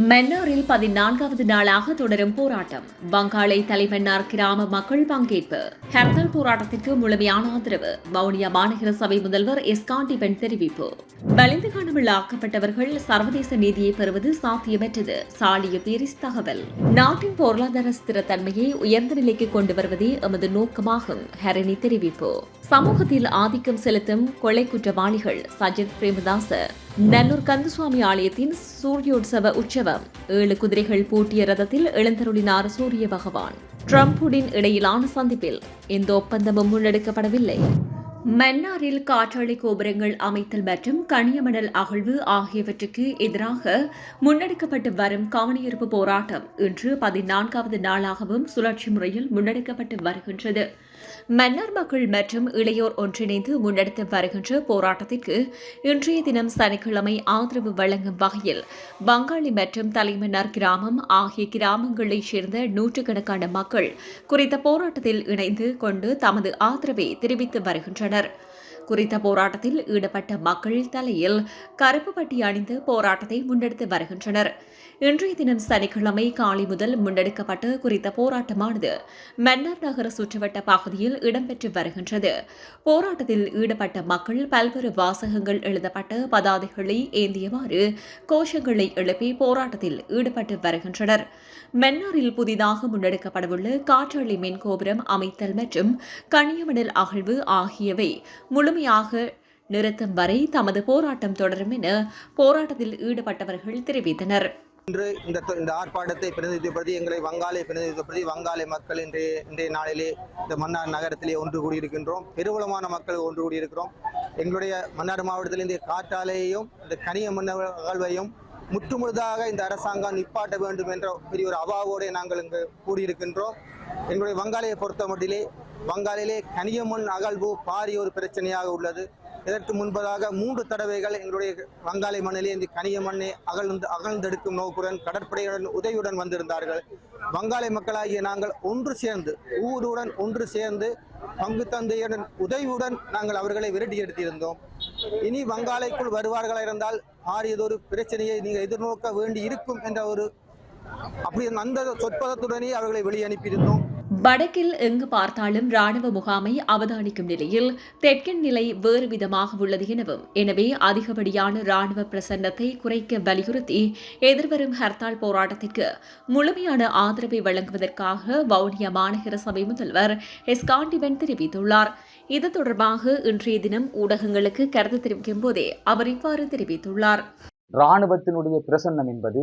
மன்னாரில் பதினான்காவது நாளாக தொடரும் போராட்டம். பங்காளை தலைமன்னார் கிராம மக்கள் பங்கேற்பு. ஹர்த்தால் போராட்டத்திற்கு முழுமையான ஆதரவு. வவுனியா மாநகர சபை முதல்வர் எஸ்காண்டி பெண் தெரிவிப்பு. வலிந்து காணாமல் ஆக்கப்பட்டவர்கள் சர்வதேச நீதியை பெறுவது சாத்தியமற்றது. சாலிய பேரிஸ் தகவல். நாட்டின் பொருளாதார ஸ்திரத்தன்மையை உயர்ந்த நிலைக்கு கொண்டு வருவதே எமது நோக்கமாகும். ஹரணி தெரிவிப்பு. சமூகத்தில் ஆதிக்கம் செலுத்தும் கொலை குற்றவாளிகள் சஜித் பிரேமதாச. நல்லூர் கந்தசுவாமி ஆலயத்தின் சூரியோற்சவ உற்சவம். ஏழு குதிரைகள் பூட்டிய ரதத்தில் எழுந்தருளினார் சூரிய பகவான். ட்ரம்புடன் இடையிலான சந்திப்பில் எந்த ஒப்பந்தமும் முன்னெடுக்கப்படவில்லை. மன்னாரில் காற்றாலை கோபுரங்கள் அமைத்தல் மற்றும் கனியமணல் அகழ்வு ஆகியவற்றுக்கு எதிராக முன்னெடுக்கப்பட்டு வரும் கவனியிருப்பு போராட்டம் இன்று பதினான்காவது நாளாகவும் சுழற்சி முறையில் முன்னெடுக்கப்பட்டு வருகின்றது. மன்னார் மக்கள் மற்றும் இளையோர் ஒன்றிணைந்து முன்னெடுத்து வருகின்ற போராட்டத்திற்கு இன்றைய தினம் சனிக்கிழமை ஆதரவு வழங்கும் வகையில் பங்காளி மற்றும் தலைமன்னார் கிராமம் ஆகிய கிராமங்களைச் சேர்ந்த நூற்றுக்கணக்கான மக்கள் குறித்த போராட்டத்தில் இணைந்து கொண்டு தமது ஆதரவை தெரிவித்து வருகின்றனர். குறித்த போராட்டத்தில் ஈடுபட்ட மக்கள் தலையில் கருப்பு பட்டி அணிந்து போராட்டத்தை முன்னெடுத்து வருகின்றனர். இன்றைய தினம் சனிக்கிழமை காலை முதல் முன்னெடுக்கப்பட்ட குறித்த போராட்டமானது மன்னார் நகர சுற்றுவட்ட பகுதியில் இடம்பெற்று வருகின்றது. போராட்டத்தில் ஈடுபட்ட மக்கள் பல்வேறு வாசகங்கள் எழுதப்பட்ட பதாதைகளை ஏந்தியவாறு கோஷங்களை எழுப்பி போராட்டத்தில் ஈடுபட்டு வருகின்றனர். மன்னாரில் புதிதாக முன்னெடுக்கப்படவுள்ள காற்றாலை மின் கோபுரம் அமைத்தல் மற்றும் கனியமணல் அகழ்வு ஆகியவை முழுமையாக நிறுத்தும் வரை தமது போராட்டம் தொடரும் என போராட்டத்தில் ஈடுபட்டவர்கள் தெரிவித்தனர். இன்று இந்த இந்த ஆர்ப்பாட்டத்தை பிரதிநிதிப்படுத்தி எங்களை வங்காளை பிரதிநிதிப்படுத்தி வங்காளி மக்கள் இன்றைய இன்றைய நாளிலே இந்த மன்னார் நகரத்திலே ஒன்று கூடியிருக்கின்றோம். பெருவளமான மக்கள் ஒன்று கூடியிருக்கிறோம். எங்களுடைய மன்னார் மாவட்டத்தில் இந்த காற்றாலையையும் இந்த கனிய மன்ன அகழ்வையும் முற்றுமுழுதாக இந்த அரசாங்கம் நிப்பாட்ட வேண்டும் என்ற பெரிய ஒரு அவாவோடு நாங்கள் இங்கு கூடியிருக்கின்றோம். எங்களுடைய வங்காளியை பொறுத்த மட்டிலே வங்காளிலே கனியமண் அகழ்வு பாரிய ஒரு பிரச்சனையாக உள்ளது. இதற்கு முன்பதாக மூன்று தடவைகள் எங்களுடைய வங்காளை மண்ணிலே இந்த கனிய மண்ணை அகழ்ந்து அகழ்ந்தெடுக்கும் நோக்குடன் கடற்படையுடன் உதவியுடன் வந்திருந்தார்கள். வங்காளை மக்களாகிய நாங்கள் ஒன்று சேர்ந்து ஊருடன் ஒன்று சேர்ந்து பங்கு தந்தையுடன் உதவியுடன் நாங்கள் அவர்களை விரட்டி எடுத்திருந்தோம். இனி வங்காளைக்குள் வருவார்களா இருந்தால் பாரியதொரு பிரச்சனையை நீங்கள் எதிர்நோக்க வேண்டி இருக்கும் என்ற ஒரு அப்படி அந்த சொற்பதத்துடனே அவர்களை வெளியே அனுப்பியிருந்தோம் வடக்கில் எங்கு பார்த்தாலும் ராணுவ முகாமை அவதானிக்கும் நிலையில் தெற்கின் நிலை வேறு விதமாக உள்ளது எனவும் எனவே அதிகப்படியான ராணுவ பிரசன்னத்தை குறைக்க வலியுறுத்தி எதிர்வரும் ஹர்த்தால் போராட்டத்திற்கு முழுமையான ஆதரவை வழங்குவதற்காக வவுனியா மாநகர சபை முதல்வர் எஸ். காண்டிவன் தெரிவித்துள்ளார். இது தொடர்பாக இன்றைய தினம் ஊடகங்களுக்கு கருத்து தெரிவிக்கும் போதே அவர் இவ்வாறு தெரிவித்துள்ளார். இராணுவத்தினுடைய பிரசன்னம் என்பது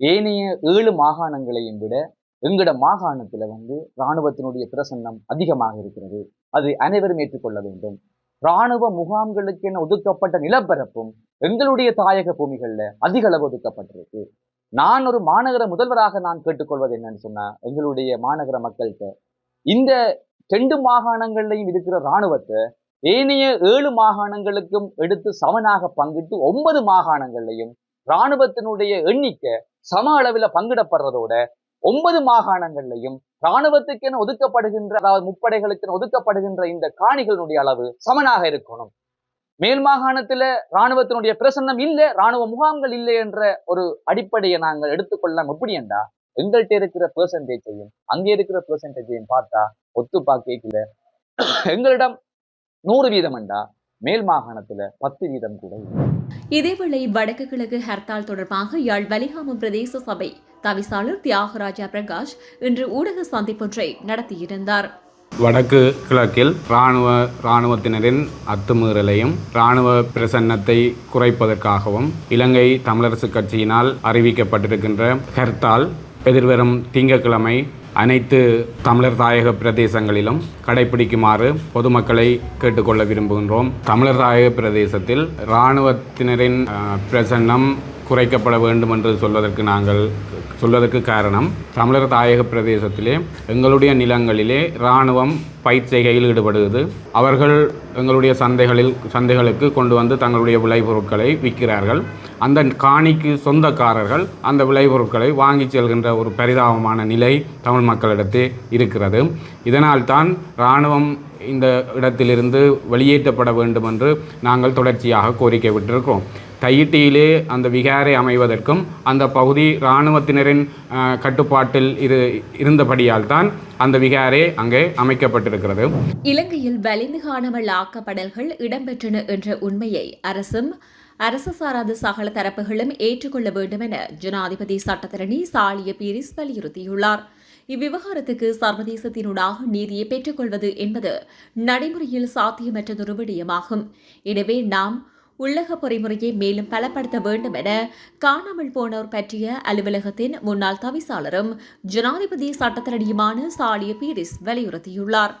ஏனைய ஏழு மாகாணங்களையும் விட எங்கட மாகாணத்துல வந்து இராணுவத்தினுடைய பிரசன்னம் அதிகமாக இருக்கிறது. அது அனைவரும் ஏற்றுக்கொள்ள வேண்டும். இராணுவ முகாம்களுக்கென ஒதுக்கப்பட்ட நிலப்பரப்பும் எங்களுடைய தாயக பூமிகளில் அதிக அளவு ஒதுக்கப்பட்டிருக்கு. நான் ஒரு மாநகர முதல்வராக நான் கேட்டுக்கொள்வது என்னன்னு சொன்னா எங்களுடைய மாநகர மக்கள்கிட்ட இந்த ரெண்டு மாகாணங்கள்லையும் இருக்கிற இராணுவத்தை ஏனைய ஏழு மாகாணங்களுக்கும் எடுத்து சமனாக பங்கிட்டு ஒன்பது மாகாணங்கள்லையும் இராணுவத்தினுடைய எண்ணிக்கை சம அளவில் பங்கிடப்படுறதோட ஒன்பது மாகாணங்கள்லையும் இராணுவத்துக்கென ஒதுக்கப்படுகின்ற அதாவது முப்படைகளுக்கு ஒதுக்கப்படுகின்ற இந்த காணிகளுடைய அளவு சமனாக இருக்கணும். மேல் மாகாணத்துல இராணுவத்தினுடைய பிரசன்னம் இல்லை இராணுவ முகாம்கள் இல்லை என்ற ஒரு அடிப்படையை நாங்கள் எடுத்துக்கொள்ளலாம் எப்படி என்றா எங்கள்கிட்ட இருக்கிற பெர்சன்டேஜையும் அங்கே இருக்கிற பெர்சன்டேஜையும் பார்த்தா ஒத்து பாக்கல எங்களிடம் நூறு வீதம் என்றா மேல் மாகாணத்துல பத்து வீதம் கூட இல்லை. இதேவேளை வடக்கு கிழக்கு ஹர்த்தால் தொடர்பாக யாழ் வலிகாமம் பிரதேச சபை தவிசாளர் தியாகராஜா பிரகாஷ் இன்று ஊடக சந்திப்பொன்றை நடத்தியிருந்தார். வடக்கு கிழக்கில் இராணுவ இராணுவத்தினரின் அத்துமீறலையும் இராணுவ பிரசன்னத்தை குறைப்பதற்காகவும் இலங்கை தமிழரசு கட்சியினால் அறிவிக்கப்பட்டிருக்கின்ற ஹெர்த்தால் எதிர்வரும் திங்கட்கிழமை அனைத்து தமிழர் தாயக பிரதேசங்களிலும் கடைபிடிக்குமாறு பொதுமக்களை கேட்டுக்கொள்ள விரும்புகின்றோம். தமிழர் தாயக பிரதேசத்தில் இராணுவத்தினரின் பிரசன்னம் குறைக்கப்பட வேண்டும் என்று சொல்வதற்கு நாங்கள் சொல்வதற்கு காரணம் தமிழர் தாயக பிரதேசத்திலே எங்களுடைய நிலங்களிலே இராணுவம் பயிற்சிகையில் ஈடுபடுகிறது. அவர்கள் எங்களுடைய சந்தைகளில் சந்தைகளுக்கு கொண்டு வந்து தங்களுடைய விளைபொருட்களை விற்கிறார்கள். அந்த காணிக்கு சொந்தக்காரர்கள் அந்த விளைபொருட்களை வாங்கி செல்கின்ற ஒரு பரிதாபமான நிலை தமிழ் மக்களிடத்தே இருக்கிறது. இதனால்தான் இராணுவம் இந்த இடத்திலிருந்து வெளியேற்றப்பட வேண்டும் என்று நாங்கள் தொடர்ச்சியாக கோரிக்கை விட்டிருக்கிறோம். தையிட்டியிலே அந்த விகாரை அமைவதற்கும் அந்த பகுதி இராணுவத்தினரின் கட்டுப்பாட்டில் இரு இருந்தபடியால் தான் அந்த விகாரை அங்கே அமைக்கப்பட்டிருக்கிறது. இலங்கையில் வலிந்து காணாமல் ஆக்கப்படல்கள் இடம்பெற்றன என்ற உண்மையை அரசும் அரசு சாராத சகல தரப்புகளும் ஏற்றுக்கொள்ள வேண்டும் என ஜனாதிபதி சட்டத்தரணி சாலிய பீரிஸ் வலியுறுத்தியுள்ளார். இவ்விவகாரத்துக்கு சர்வதேசத்தினூடாக நீதியை பெற்றுக்கொள்வது என்பது நடைமுறையில் சாத்தியமற்றதொரு விடயமாகும் எனவே நாம் உள்ளக பொறிமுறையை மேலும் பலப்படுத்த வேண்டும் என காணாமல் போனோர் பற்றிய அலுவலகத்தின் முன்னாள் தவிசாளரும் ஜனாதிபதி சட்டத்தரணியுமான சாலிய பீரிஸ் வலியுறுத்தியுள்ளார்.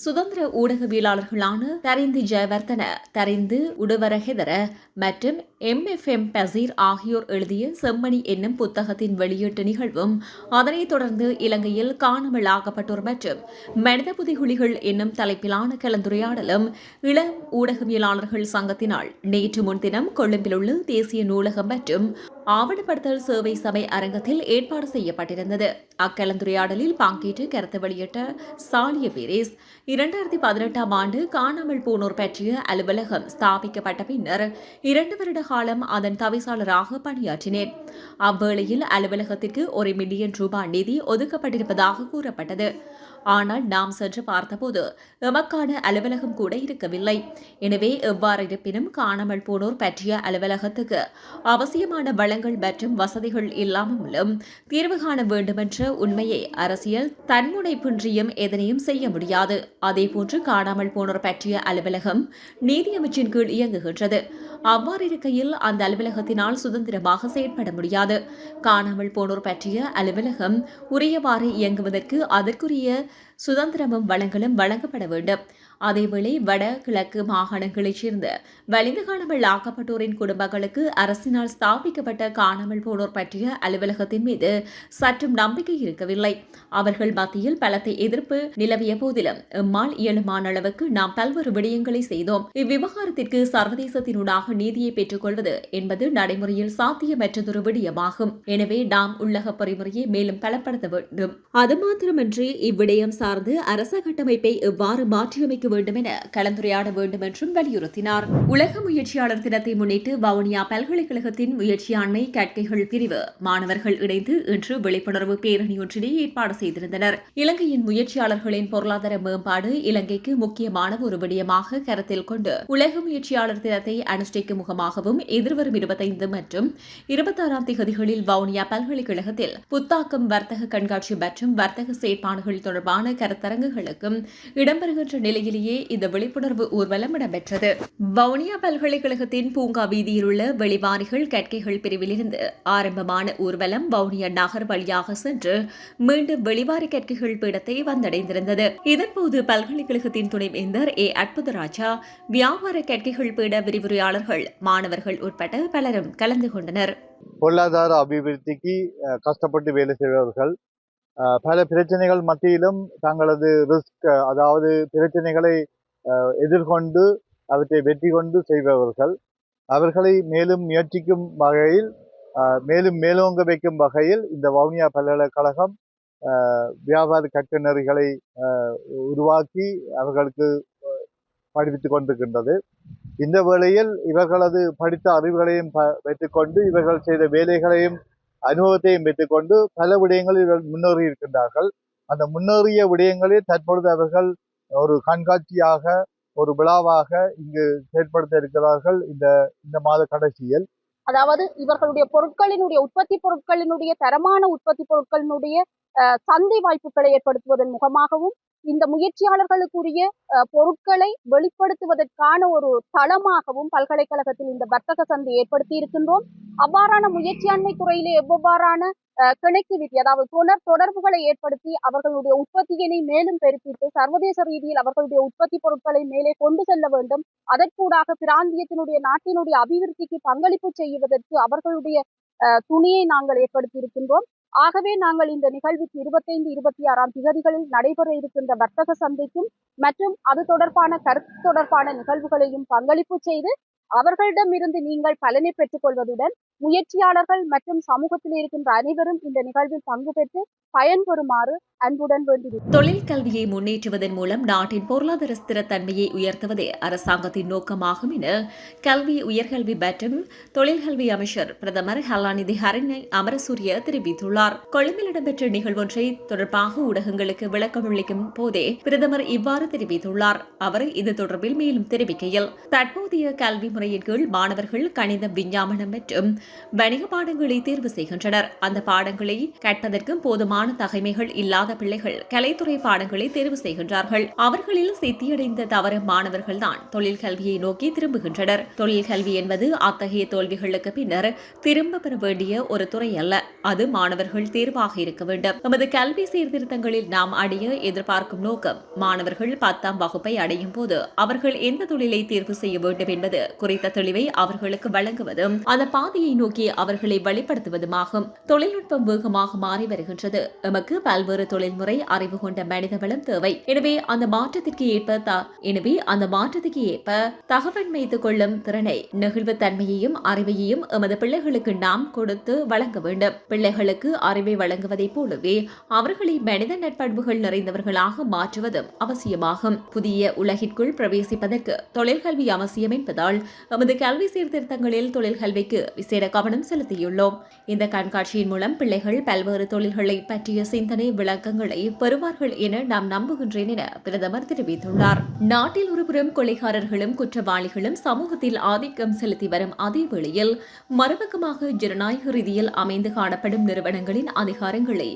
சுதந்திர ஊடகவியலாளர்களான தரிந்து ஜெயவர்தன தரிந்து உடுவரஹெதர மற்றும் எம் எஃப் எம் பசீர் ஆகியோர் எழுதிய செம்மணி என்னும் புத்தகத்தின் வெளியீட்டு நிகழ்வும் அதனைத் தொடர்ந்து இலங்கையில் காணாமலாகப்பட்டோர் மற்றும் மனித புதிகுலிகள் என்னும் தலைப்பிலான கலந்துரையாடலும் இளம் ஊடகவியலாளர்கள் சங்கத்தினால் நேற்று முன்தினம் கொழும்பில் உள்ள தேசிய நூலகம் மற்றும் ஆவணப்படுத்தல் சேவை சபை அரங்கத்தில் ஏற்பாடு செய்யப்பட்டிருந்தது. அக்கலந்துரையாடலில் பங்கேற்று கருத்து வெளியிட்ட சாலிய பீரிஸ் இரண்டாயிரத்தி பதினெட்டாம் ஆண்டு காணாமல் போனோர் பற்றிய அலுவலகம் ஸ்தாபிக்கப்பட்ட பின்னர் இரண்டு வருட காலம் அதன் தவிசாளராக பணியாற்றினேன். அவ்வேளையில் அலுவலகத்திற்கு ஒரு மில்லியன் ரூபாய் நிதி ஒதுக்கப்பட்டிருப்பதாக கூறப்பட்டது. ஆனால் நாம் சென்று பார்த்தபோது எமக்கான அலுவலகம் கூட இருக்கவில்லை. எனவே எவ்வாறு இருப்பினும் காணாமல் போனோர் பற்றிய அலுவலகத்துக்கு அவசியமான வளங்கள் மற்றும் வசதிகள் இல்லாமலும் தீர்வு காண வேண்டுமென்ற உண்மையை அரசியல் தன்முனைப்பின்றியும் எதனையும் செய்ய முடியாது. அதேபோன்று காணாமல் போனோர் பற்றிய அலுவலகம் நீதியமைச்சின் கீழ் இயங்குகின்றது. அவ்வாறிருக்கையில் அந்த அலுவலகத்தினால் சுதந்திரமாக செயற்பட முடியாது. காணாமல் போனோர் பற்றிய அலுவலகம் உரியவாறு இயங்குவதற்கு அதற்குரிய சுதந்திரமும் வளங்களும் வழங்கப்பட வேண்டும். அதேவேளை வட கிழக்கு மாகாணங்களைச் சேர்ந்த வலிந்து காணாமல் ஆக்கப்பட்டோரின் குடும்பங்களுக்கு அரசினால் ஸ்தாபிக்கப்பட்ட காணாமல் போனோர் பற்றிய அலுவலகத்தின் மீது சற்றும் நம்பிக்கை இருக்கவில்லை. அவர்கள் மத்தியில் பலத்தை எதிர்ப்பு நிலவிய போதிலும் எம்மால் இயலுமான அளவுக்கு நாம் பல்வேறு விடயங்களை செய்தோம். இவ்விவகாரத்திற்கு சர்வதேசத்தினூடாக நீதியை பெற்றுக்கொள்வது என்பது நடைமுறையில் சாத்தியமற்றதொரு விடயமாகும். எனவே நாம் உள்ளக பொறிமுறையை மேலும் பலப்படுத்த வேண்டும். அது மாத்திரமன்றி இவ்விடயம் சார்ந்து அரச கட்டமைப்பை எவ்வாறு மாற்றியமைக்க வேண்டும் என கலந்துரையாட வேண்டும் என்றும் வலியுறுத்தினார். உலக முயற்சியாளர் தினத்தை முன்னிட்டு வவுனியா பல்கலைக்கழகத்தின் முயற்சியாண்மை கற்கைகள் பிரிவு மாணவர்கள் இணைந்து இன்று விழிப்புணர்வு பேரணி ஒன்றினை ஏற்பாடு செய்திருந்தனர். இலங்கையின் முயற்சியாளர்களின் பொருளாதார மேம்பாடு இலங்கைக்கு முக்கியமான ஒரு விடயமாக கருத்தில் கொண்டு உலக முயற்சியாளர் தினத்தை அனுஷ்டிக்கும் முகமாகவும் எதிர்வரும் இருபத்தைந்து மற்றும் இருபத்தாறாம் திகதிகளில் வவுனியா பல்கலைக்கழகத்தில் புத்தாக்கம் வர்த்தக கண்காட்சி மற்றும் வர்த்தக செயற்பாடுகள் தொடர்பான கருத்தரங்குகளுக்கும் இடம்பெறுகின்ற நிலையிலேயே இந்த விழிப்புணர்வு ஊர்வலம் இடம்பெற்றது. வவுனியா பல்கலைக்கழகத்தின் பூங்கா வீதியில் உள்ள வெளிவாரிகள் கற்கைகள் பிரிவிலிருந்து ஆரம்பமான ஊர்வலம் வவுனியா நகர் வழியாக சென்று மீண்டும் வெளிவாரி கற்கைகள் பீடத்தை வந்தடைந்திருந்தது. இதன்போது பல்கலைக்கழகத்தின் துணைவேந்தர் ஏ. அற்புதராஜா வியாபார கற்கைகள் பீட விரிவுரையாளர்கள் மாணவர்கள் உட்பட பலரும் கலந்து கொண்டனர். பொருளாதார அபிவிருத்திக்கு கஷ்டப்பட்டு வேலை செய்பவர்கள் பல பிரச்சனைகள் மத்தியிலும் தங்களது ரிஸ்க் அதாவது பிரச்சனைகளை எதிர்கொண்டு அவற்றை வெற்றி கொண்டு செய்பவர்கள். அவர்களை மேலும் முயற்சிக்கும் வகையில் மேலும் மேலோங்க வைக்கும் வகையில் இந்த வவுனியா பல்கலைக்கழகம் வியாபார கட்டுநர்களை உருவாக்கி அவர்களுக்கு அஹ், கொண்டிருக்கின்றது. இந்த வேளையில் இவர்களது படித்த அறிவுகளையும் ப- வைத்துக்கொண்டு இவர்கள் செய்த வேலைகளையும் அனுபவத்தையும் பெற்றுக்கொண்டு பல விடயங்களில் இவர்கள் முன்னேறி இருக்கின்றார்கள். அந்த முன்னேறிய விடயங்களில் தற்பொழுது அவர்கள் ஒரு கண்காட்சியாக ஒரு விழாவாக இங்கு செயற்படுத்த இருக்கிறார்கள் இந்த இந்த மாத கடைசியில். அதாவது இவர்களுடைய பொருட்களினுடைய உற்பத்தி பொருட்களினுடைய தரமான உற்பத்தி பொருட்களினுடைய சந்தை வாய்ப்புகளை ஏற்படுத்துவதன் முகமாகவும் இந்த முயற்சியாளர்களுக்குரிய அஹ், பொருட்களை வெளிப்படுத்துவதற்கான ஒரு தளமாகவும் பல்கலைக்கழகத்தில் இந்த வர்த்தக சந்தை ஏற்படுத்தி இருக்கின்றோம் அவ்வாறான முயற்சியாண்மை துறையிலே எவ்வாறான அஹ், கனெக்டிவிட்டி அதாவது தொடர் தொடர்புகளை ஏற்படுத்தி அவர்களுடைய உற்பத்தியினை மேலும் பெருப்பித்து சர்வதேச ரீதியில் அவர்களுடைய உற்பத்தி பொருட்களை மேலே கொண்டு செல்ல வேண்டும். அதற்கூடாக பிராந்தியத்தினுடைய நாட்டினுடைய அபிவிருத்திக்கு பங்களிப்பு செய்வதற்கு அவர்களுடைய அஹ், துணியை நாங்கள் ஏற்படுத்தி இருக்கின்றோம் ஆகவே நாங்கள் இந்த நிகழ்வுக்கு இருபத்தைந்து இருபத்தி ஆறாம் திகதிகளில் நடைபெற இருக்கின்ற வர்த்தக சந்தைக்கும் மற்றும் அது தொடர்பான கருத்து தொடர்பான நிகழ்வுகளையும் பங்களிப்பு செய்து அவர்களிடமிருந்து நீங்கள் பலனை பெற்றுக் கொள்வதுடன் முயற்சியாளர்கள் மற்றும் சமூகத்தில் இருக்கின்ற அனைவரும் இந்த நிகழ்வில் பங்கு பெற்று பயன்பெறுமாறு அன்புடன் வேண்டி தொழில் கல்வியை முன்னேற்றுவதன் மூலம் நாட்டின் பொருளாதார ஸ்திரத்தன்மையை உயர்த்துவதே அரசாங்கத்தின் நோக்கமாகும் என கல்வி உயர்கல்வி மற்றும் தொழில்கல்வி அமைச்சர் பிரதமர் ஹலாநிதி ஹரிணை அமரசூரிய தெரிவித்துள்ளார். கொழும்பில் இடம்பெற்ற நிகழ்வொன்றை தொடர்பாக ஊடகங்களுக்கு விளக்கமளிக்கும் போதே பிரதமர் இவ்வாறு தெரிவித்துள்ளார். அவர் இது தொடர்பில் மேலும் தெரிவிக்கையில் தற்போதைய கல்வி முறையின் கீழ் மாணவர்கள் கணிதம் விஞ்ஞாபனம் மற்றும் வணிக பாடங்களை தேர்வு செய்கின்றனர். அந்த பாடங்களை கற்பதற்கும் போதுமான தகைமைகள் இல்லாத பிள்ளைகள் கலைத்துறை பாடங்களை தேர்வு செய்கின்றார்கள். அவர்களில் சித்தியடைந்த தவறு மாணவர்கள் தான் தொழில் கல்வியை நோக்கி திரும்புகின்றனர். தொழில் கல்வி என்பது அத்தகைய தோல்விகளுக்கு பின்னர் திரும்ப பெற வேண்டிய ஒரு துறை அல்ல. அது மாணவர்கள் தேர்வாக இருக்க வேண்டும். நமது கல்வி சீர்திருத்தங்களில் நாம் அடைய எதிர்பார்க்கும் நோக்கம் மாணவர்கள் பத்தாம் வகுப்பை அடையும் போது அவர்கள் எந்த தொழிலை தேர்வு செய்ய வேண்டும் என்பது குறித்த தெளிவை அவர்களுக்கு வழங்குவதும் அந்த பாதையை நோக்கி அவர்களை வழிப்படுத்துவதுமாகும். தொழில்நுட்பம் வேகமாக மாறி வருகின்றது. எமக்கு பல்வேறு தொழில்முறை அறிவு கொண்ட மனித தேவை. எனவே அந்த மாற்றத்திற்கு ஏற்ப எனவே அந்த மாற்றத்துக்கு ஏற்ப தகவன்மைத்துக் கொள்ளும் திறனை நெகிழ்வு தன்மையையும் அறிவையையும் எமது பிள்ளைகளுக்கு நாம் கொடுத்து வழங்க வேண்டும். பிள்ளைகளுக்கு அறிவை வழங்குவதைப் போலவே அவர்களை மனித நட்பண்புகள் நிறைந்தவர்களாக மாற்றுவதும் அவசியமாகும். புதிய உலகிற்குள் பிரவேசிப்பதற்கு தொழிற்கல்வி அவசியம் என்பதால் எமது கல்வி சீர்திருத்தங்களில் தொழிற்கல்விக்கு விசேட கவனம் செலுத்தியுள்ளோம். இந்த கண்காட்சியின் மூலம் பிள்ளைகள் பல்வேறு தொழில்களை பற்றிய சிந்தனை விளக்கங்களை பெறுவார்கள் என நாம் நம்புகின்றேன் என பிரதமர் தெரிவித்துள்ளார். நாட்டில் ஒருபுறம் கொலைகாரர்களும் குற்றவாளிகளும் சமூகத்தில் ஆதிக்கம் செலுத்தி வரும் அதே வேளையில் மறுபக்கமாக ஜனநாயக ரீதியில் அமைந்து காணப்படும் நிறுவனங்களின் அதிகாரங்களை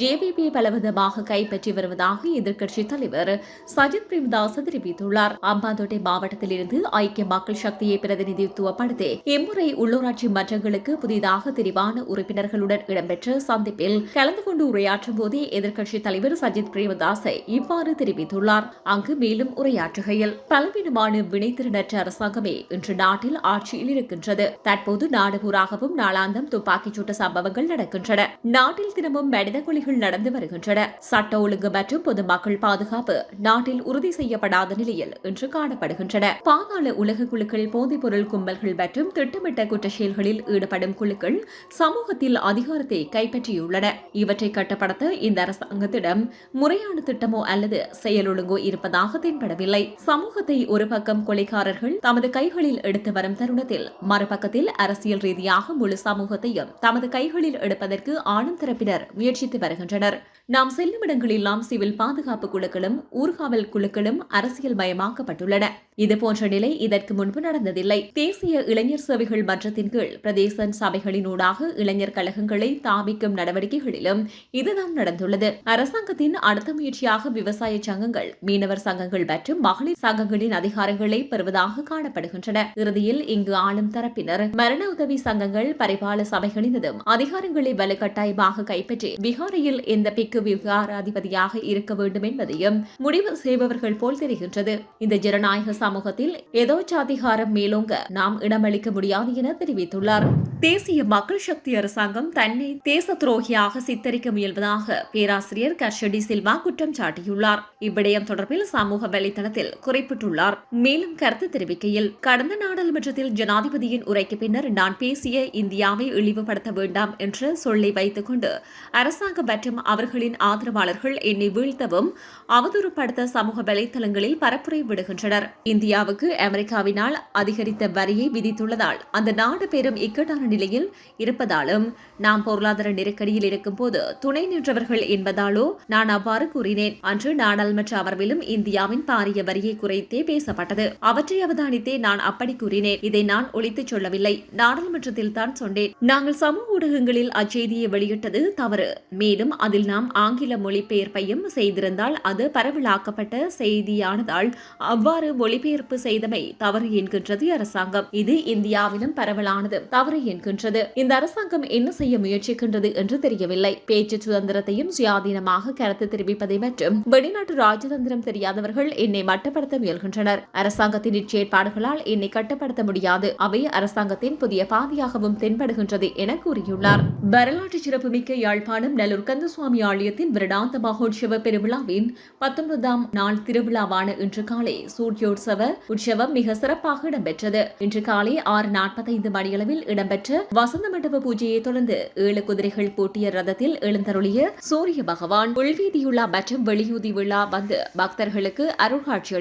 ஜேபிபி பலவிதமாக கைப்பற்றி வருவதாக எதிர்க்கட்சித் தலைவர் சஜித் பிரேமதாஸ் தெரிவித்துள்ளார். அம்பாந்தோட்டை மாவட்டத்திலிருந்து ஐக்கிய மக்கள் சக்தியை பிரதிநிதித்துவப்படுத்தி இம்முறை உள்ளூராட்சி மாற்றங்களுக்கு புதிதாக தெரிவான உறுப்பினர்களுடன் இடம்பெற்ற சந்திப்பில் கலந்து கொண்டு உரையாற்றும் போதே எதிர்க்கட்சித் தலைவர் சஜித் பிரேமதாசை இவ்வாறு தெரிவித்துள்ளார். அங்கு மேலும் உரையாற்றுகையில் பலவீனமான வினைத்திறனற்ற அரசாங்கமே இன்று நாட்டில் ஆட்சியில் இருக்கின்றது. தற்போது நாடுபூராகவும் நாளாந்தம் துப்பாக்கிச் சூட்டு சம்பவங்கள் நடக்கின்றன. நாட்டில் தினமும் மனித கொலைகள் நடந்து வருகின்றன. சட்ட ஒழுங்கு மற்றும் பொதுமக்கள் பாதுகாப்பு நாட்டில் உறுதி செய்யப்படாத நிலையில் இன்று காணப்படுகின்றன. பாதாள உலக குழுக்கள் போதைப் பொருள் கும்பல்கள் மற்றும் திட்டமிட்ட குற்ற செயல்களில் ஈடுபடும் குழுக்கள் சமூகத்தில் அதிகாரத்தை கைப்பற்றியுள்ளன. இவற்றை கட்டுப்படுத்த இந்த அரசாங்கத்திடம் முறையான திட்டமோ அல்லது செயலொழுங்கோ இருப்பதாக தென்படவில்லை. சமூகத்தை ஒரு பக்கம் கொலைக்காரர்கள் தமது கைகளில் எடுத்து வரும் தருணத்தில் மறுபக்கத்தில் அரசியல் ரீதியாக முழு சமூகத்தையும் தமது கைகளில் எடுப்பதற்கு ஆளும் தரப்பினர் முயற்சித்து வருகின்றனர். நாம் செல்லும் இடங்களெல்லாம் சிவில் பாதுகாப்பு குழுக்களும் ஊர்காவல் குழுக்களும் அரசியல் மயமாக்கப்பட்டுள்ளன. இதுபோன்ற நிலை இதற்கு முன்பு நடந்ததில்லை. தேசிய இளைஞர் சேவைகள் மன்றத்தின் கீழ் பிரதேச சபைகளினூடாக இளைஞர் கழகங்களை தாமிக்கும் நடவடிக்கைகளிலும் இதுதான் நடந்துள்ளது. அரசாங்கத்தின் அடுத்த முயற்சியாக விவசாய சங்கங்கள் மீனவர் சங்கங்கள் மற்றும் மகளிர் சங்கங்களின் அதிகாரங்களை பெறுவதாக காணப்படுகின்றன. இறுதியில் இங்கு ஆளும் தரப்பினர் மரண உதவி சங்கங்கள் பரிபால சபைகளினதும் அதிகாரங்களை வலுக்கட்டாயமாக கைப்பற்றி பீகாரில் எந்த பிக்கு விகாராதிபதியாக இருக்க வேண்டும் என்பதையும் முடிவு செய்பவர்கள் போல் தெரிகின்றது. இந்த ஜனநாயக சமூகத்தில் ஏதோ சாதிகாரம் மேலோங்க நாம் இடமளிக்க முடியாது என தெரிவித்துள்ளார். தேசிய மக்கள் சக்தி அரசாங்கம் தன்னை தேச துரோகியாக சித்தரிக்க முயல்வதாக பேராசிரியர் கஷடி சில்வா குற்றம் சாட்டியுள்ளார். இவ்விடயம் தொடர்பில் சமூக வலைதளத்தில் குறிப்பிட்டுள்ளார். மேலும் கருத்து தெரிவிக்கையில் கடந்த நாடாளுமன்றத்தில் ஜனாதிபதியின் உரைக்கு பின்னர் நான் பேசிய இந்தியாவை இழிவுபடுத்த வேண்டாம் என்று சொல்லை வைத்துக் கொண்டு அரசாங்கம் மற்றும் அவர்களின் ஆதரவாளர்கள் என்னை வீழ்த்தவும் அவதூறுபடுத்த சமூக வலைதளங்களில் பரப்புரை விடுகின்றனர். இந்தியாவுக்கு அமெரிக்காவினால் அதிகரித்த வரியை விதித்துள்ளதால் அந்த நாடு பெரும் இக்கட்டான நிலையில் இருப்பதாலும் நாம் பொருளாதார நெருக்கடியில் இருக்கும்போது துணை நின்றவர்கள் என்பதாலோ நான் அவ்வாறு கூறினேன். அன்று நாடாளுமன்ற அமர்விலும் இந்தியாவின் பாரிய வரியை குறைத்தே பேசப்பட்டது. அவற்றை அவதானித்தே நான் அப்படி கூறினேன். இதை நான் ஒழித்துச் சொல்லவில்லை. நாடாளுமன்றத்தில் தான் சொன்னேன். நாங்கள் சமூக ஊடகங்களில் அச்செய்தியை வெளியிட்டது தவறு. மேலும் அதில் நாம் ஆங்கில மொழிபெயர்ப்பையும் செய்திருந்தால் அது பரவலாக்கப்பட்ட செய்தியானதால் அவ்வாறு மொழி மொழிபெயர்ப்பு செய்தமை தவறு என்கின்றது அரசாங்கம். இது இந்தியாவிலும் பரவலானது தவறு என்கின்றது. இந்த அரசாங்கம் என்ன செய்ய முயற்சிக்கின்றது என்று தெரியவில்லை. பேச்சு சுதந்திரத்தையும் சுயாதீனமாக கருத்து தெரிவிப்பதை மற்றும் வெளிநாட்டு ராஜதந்திரம் தெரியாதவர்கள் என்னை மட்டப்படுத்த முயல்கின்றனர். அரசாங்கத்தின் இச்செயற்பாடுகளால் என்னை கட்டுப்படுத்த முடியாது. அவை அரசாங்கத்தின் புதிய பாதையாகவும் தென்படுகின்றது என கூறியுள்ளார். வரலாற்று சிறப்புமிக்க யாழ்ப்பாணம் நல்லூர் கந்தசுவாமி ஆலயத்தின் வருடாந்த மகோற்சவ பெருவிழாவின் பத்தொன்பதாம் நாள் திருவிழாவான இன்று காலை சூரியோற்சவ மகோத்சவ உற்சவம் மிக சிறப்பாக இடம்பெற்றது. இன்று காலை ஆறு நாற்பத்தைந்து மணியளவில் இடம்பெற்ற வசந்த மண்டப பூஜையை தொடர்ந்து ஏழு குதிரைகள் பூட்டிய ரதத்தில் எழுந்தருளிய சூரிய பகவான் உள்வீதியுலா மற்றும் வெளியூதி விழா வந்து பக்தர்களுக்கு அருள்காட்சி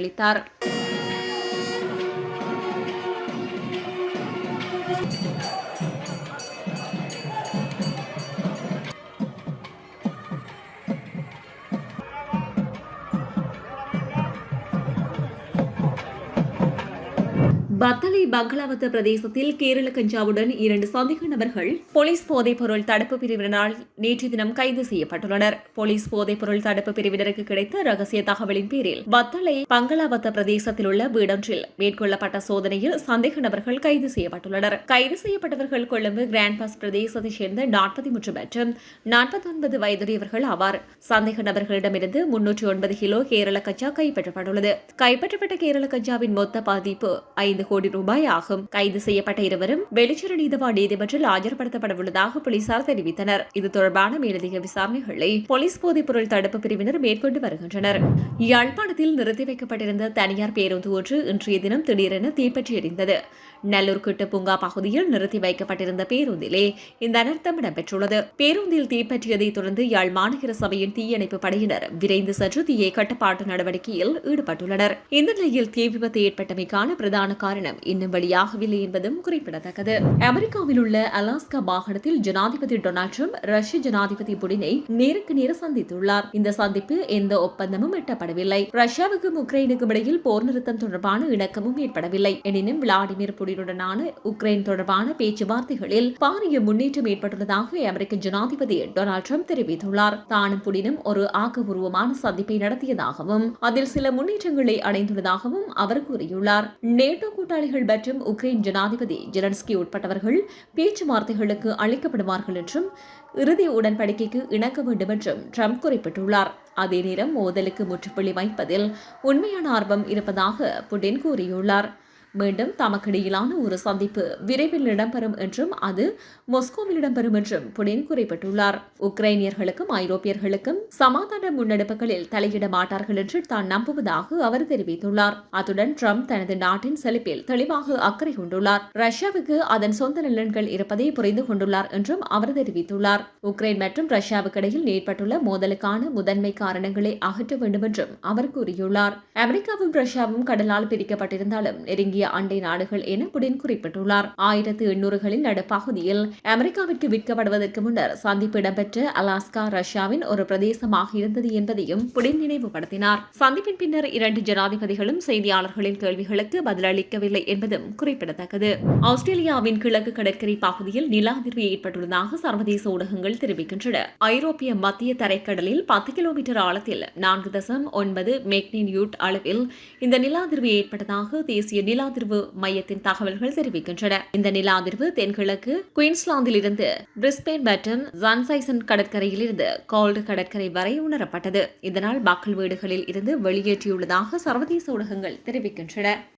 பத்தலை பங்களாவத்த பிரதேசத்தில் கேரள கஞ்சாவுடன் இரண்டு சந்தேக நபர்கள் போலீஸ் போதைப்பொருள் தடுப்பு பிரிவினரால் நேற்று தினம் கைது செய்யப்பட்டுள்ளனர். போலீஸ் போதைப்பொருள் தடுப்பு பிரிவினருக்கு கிடைத்த ரகசிய தகவலின் பேரில் பத்தலை பங்களாவத்த பிரதேசத்தில் உள்ள வீடொன்றில் மேற்கொள்ளப்பட்ட சோதனையில் சந்தேக நபர்கள் கைது செய்யப்பட்டுள்ளனர். கைது செய்யப்பட்டவர்கள் கொழும்பு கிராண்ட் பாஸ் பிரதேசத்தைச் சேர்ந்த நாற்பத்தி மூன்று மற்றும் நாற்பத்தி ஒன்பது வயதுடையவர்கள் ஆவார். சந்தேக நபர்களிடமிருந்து முன்னூற்றி ஒன்பது கிலோ கேரள கஞ்சா கைப்பற்றப்பட்டுள்ளது. கைப்பற்றப்பட்ட கேரள கஞ்சாவின் மொத்த பாதிப்பு ஐந்து கோடி கோடி ரூபாய் ஆகும் கைது செய்யப்பட்ட இருவரும் வெளிச்சர நீதவான் நீதிமன்றில் ஆஜர்படுத்தப்பட உள்ளதாக போலீசார் தெரிவித்தனர். இது தொடர்பான மேலதிக விசாரணைகளை போலீஸ் போதைப்பொருள் தடுப்பு பிரிவினர் மேற்கொண்டு வருகின்றனர். யாழ்ப்பாணத்தில் நிறுத்தி வைக்கப்பட்டிருந்த தனியார் பேருந்து ஒன்று இன்றைய தினம் திடீரென தீப்பற்றி எரிந்தது நல்லூர் கிட்டு பூங்கா பகுதியில் நிறுத்தி வைக்கப்பட்டிருந்த பேருந்திலே இந்த அனர்த்தம் இடம்பெற்றுள்ளது. பேருந்தில் தீப்பற்றியதை தொடர்ந்து யாழ் மாநகர சபையின் தீயணைப்பு படையினர் விரைந்து சென்று தீயை கட்டுப்பாட்டு நடவடிக்கையில் ஈடுபட்டுள்ளனர். இந்த நிலையில் தீ விபத்து ஏற்பட்டமைக்கான பிரதான காரணம் இன்னும் வெளியாகவில்லை என்பதும் குறிப்பிடத்தக்கது. அமெரிக்காவில் உள்ள அலாஸ்கா மாகாணத்தில் ஜனாதிபதி டொனால்ட் ட்ரம்ப் ரஷ்ய ஜனாதிபதி புடினை நேருக்கு நேர சந்தித்துள்ளார். இந்த சந்திப்பு எந்த ஒப்பந்தமும் எட்டப்படவில்லை. ரஷ்யாவுக்கும் உக்ரைனுக்கும் இடையில் போர் நிறுத்தம் தொடர்பான இணக்கமும் ஏற்படவில்லை. எனினும் விளாடிமிர் புடினுடனான உக்ரைன் தொடர்பான பேச்சுவார்த்தைகளில் பாரிய முன்னேற்றம் ஏற்பட்டுள்ளதாக அமெரிக்க ஜனாதிபதி டொனால்ட் ட்ரம்ப் தெரிவித்துள்ளார். தானும் புடினும் ஒரு ஆக்கபூர்வமான சந்திப்பை நடத்தியதாகவும் அதில் சில முன்னேற்றங்களை அடைந்துள்ளதாகவும் அவர் கூறியுள்ளார். நேட்டோ கூட்ட கூட்டாளிகள் மற்றும் உக்ரைன் ஜனாதிபதி ஜெலன்ஸ்கி உட்பட்டவர்கள் பேச்சுவார்த்தைகளுக்கு அளிக்கப்படுவார்கள் என்றும் இறுதி உடன்படிக்கைக்கு இணக்க வேண்டும் என்றும் ட்ரம்ப் குறிப்பிட்டுள்ளார். அதே நேரம் மோதலுக்கு முற்றுப்புள்ளி வைப்பதில் உண்மையான ஆர்வம் இருப்பதாக புடின் கூறியுள்ளார். மீண்டும் தமக்கிடையிலான ஒரு சந்திப்பு விரைவில் இடம்பெறும் என்றும் அது மொஸ்கோவில் இடம்பெறும் என்றும் புடின் குறிப்பிட்டுள்ளார். உக்ரைனியர்களுக்கும் ஐரோப்பியர்களுக்கும் சமாதான முன்னெடுப்புகளில் தலையிட மாட்டார்கள் என்று தான் நம்புவதாக அவர் தெரிவித்துள்ளார். அத்துடன் ட்ரம்ப் தனது நாட்டின் செழிப்பில் தெளிவாக அக்கறை கொண்டுள்ளார். ரஷ்யாவுக்கு அதன் சொந்த நலன்கள் இருப்பதை புரிந்து கொண்டுள்ளார் என்றும் அவர் தெரிவித்துள்ளார். உக்ரைன் மற்றும் ரஷ்யாவுக்கு இடையில் ஏற்பட்டுள்ள மோதலுக்கான முதன்மை காரணங்களை அகற்ற வேண்டும் என்றும் அவர் கூறியுள்ளார். அமெரிக்காவும் ரஷ்யாவும் கடலால் பிரிக்கப்பட்டிருந்தாலும் நெருங்கிய இந்திய அண்டை நாடுகள் என புடின் குறிப்பிட்டுள்ளார். ஆயிரத்து எண்ணூறுகளின் நடுப்பகுதியில் அமெரிக்காவிற்கு விற்கப்படுவதற்கு முன்னர் சந்திப்பு இடம்பெற்ற அலாஸ்கா ரஷ்யாவின் ஒரு பிரதேசமாக இருந்தது என்பதையும் புடின் நினைவுபடுத்தினார். சந்திப்பின் பின்னர் இரண்டு ஜனாதிபதிகளும் செய்தியாளர்களின் கேள்விகளுக்கு பதிலளிக்கவில்லை என்பதும் குறிப்பிடத்தக்கது. ஆஸ்திரேலியாவின் கிழக்கு கடற்கரை பகுதியில் நில அதிர்வு ஏற்பட்டுள்ளதாக சர்வதேச ஊடகங்கள் தெரிவிக்கின்றன. ஐரோப்பிய மத்திய தரைக்கடலில் பத்து கிலோமீட்டர் ஆழத்தில் நான்கு தசம் ஒன்பது மெக்னின்யூட் அளவில் இந்த நில அதிர்வு ஏற்பட்டதாக தேசிய நில நிலாதிர்வு மையத்தின் தகவல்கள் தெரிவிக்கின்றன. இந்த நிலாதிர்வு தென்கிழக்கு குயின்ஸ்லாந்தில் இருந்து பிரிஸ்பேன் மற்றும் ஜான்சைசன் கடற்கரையில் இருந்து கோல்டு கடற்கரை வரை உணரப்பட்டது. இதனால் மக்கள் வீடுகளில் இருந்து வெளியேற்றியுள்ளதாக சர்வதேச ஊடகங்கள் தெரிவிக்கின்றன.